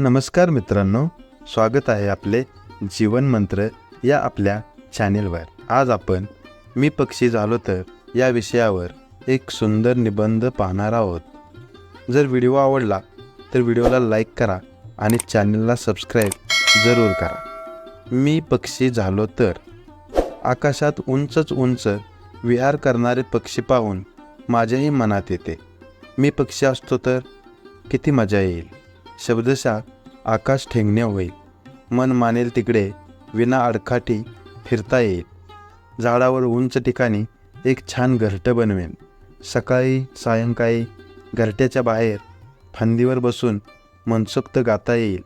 नमस्कार मित्रांनो स्वागत आहे आपले जीवन मंत्र या आपल्या चॅनेलवर. आज आपण मी पक्षी झालो तर या विषयावर एक सुंदर निबंध पाहणार आहोत. जर व्हिडिओ आवडला तर व्हिडिओला लाईक करा आणि चॅनलला सबस्क्राईब जरूर करा. मी पक्षी झालो तर आकाशात उंचच उंच विहार करणारे पक्षी पाहून माझ्याही मनात येते. मी पक्षी असतो तर किती मजा येईल? शब्दशः आकाश ठेंगणे होईल. मन मानेल तिकडे विना अडखाटी फिरता येईल. झाडावर उंच ठिकाणी एक छान घरटं बनवेन. सकाळी सायंकाळी घरट्याच्या बाहेर फांदीवर बसून मनसोक्त गाता येईल.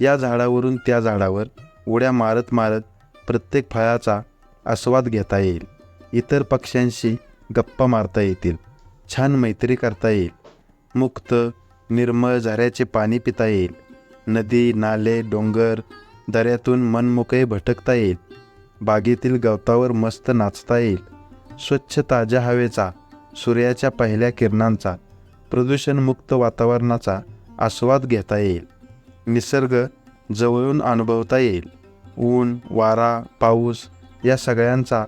या झाडावरून त्या झाडावर उड्या मारत मारत प्रत्येक फळाचा आस्वाद घेता येईल. इतर पक्ष्यांशी गप्पा मारता येतील. छान मैत्री करता येईल. मुक्त निर्मळ झऱ्याचे पाणी पिता येईल. नदी नाले डोंगर दऱ्यातून मनमोकळे भटकता येईल. बागेतील गवतावर मस्त नाचता येईल. स्वच्छ ताज्या हवेचा सूर्याच्या पहिल्या किरणांचा प्रदूषणमुक्त वातावरणाचा आस्वाद घेता येईल. निसर्ग जवळून अनुभवता येईल. ऊन वारा पाऊस या सगळ्यांचा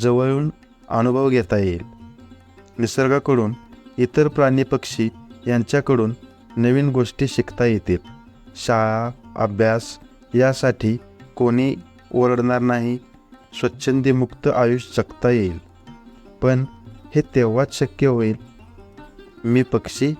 जवळून अनुभव घेता येईल. निसर्गाकडून इतर प्राणी पक्षी यांच्याकडून नवीन गोष्टी शिकता येतील. शाळा अभ्यास यासाठी कोणी ओरडणार नाही. स्वच्छंदीमुक्त आयुष्य जगता येईल. पण हे तेव्हाच शक्य होईल. मी पक्षी